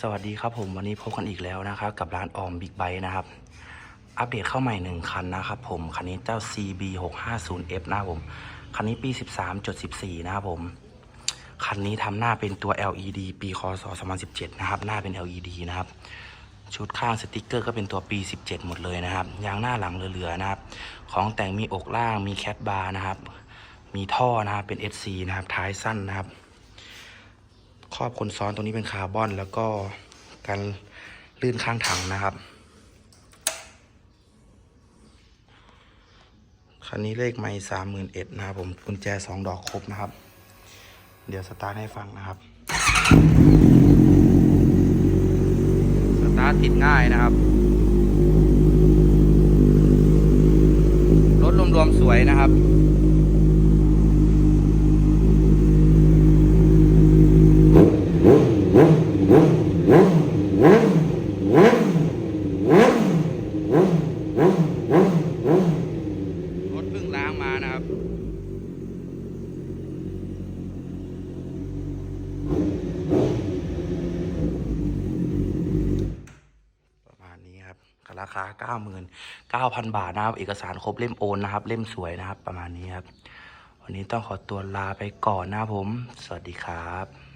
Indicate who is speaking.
Speaker 1: สวัสดีครับผมวันนี้พบกันอีกแล้วนะครับกับร้านออมบิ๊กไบค์นะครับ อัปเดตเข้าใหม่หนึ่งคันนะครับผม คันนี้เจ้า CB 6 5 0 F นะครับผม คันนี้ปี 13.14 นะครับผม คันนี้ทำหน้าเป็นตัว LED ปีคศ2017 นะครับ หน้าเป็น LED นะครับ ชุดข้างสติกเกอร์ก็เป็นตัวปี 17 หมดเลยนะครับ ยางหน้าหลังเหลือๆนะครับ ของแต่งมีอกล่างมีแคทบาร์นะครับ มีท่อนะครับเป็น SC นะครับท้ายสั้นนะครับ รอบคนซ้อนตรงนี้เป็นคาร์บอน แล้วก็การลื่นข้างถังนะครับ คันนี้เลขไม่สามหมื่นเอ็ดนะครับผมกุญแจสองดอกครบนะครับ เดี๋ยวสตาร์ทให้ฟังนะครับ สตาร์ทติดง่ายนะครับ รถรวมๆสวยนะครับ รถเพิ่งล้างมานะครับ ประมาณนี้ครับราคา99,000บาทนะครับ เอกสารครบเล่มโอนนะครับ เล่มสวยนะครับ ประมาณนี้ครับ วันนี้ต้องขอตัวลาไปก่อนนะผม สวัสดีครับ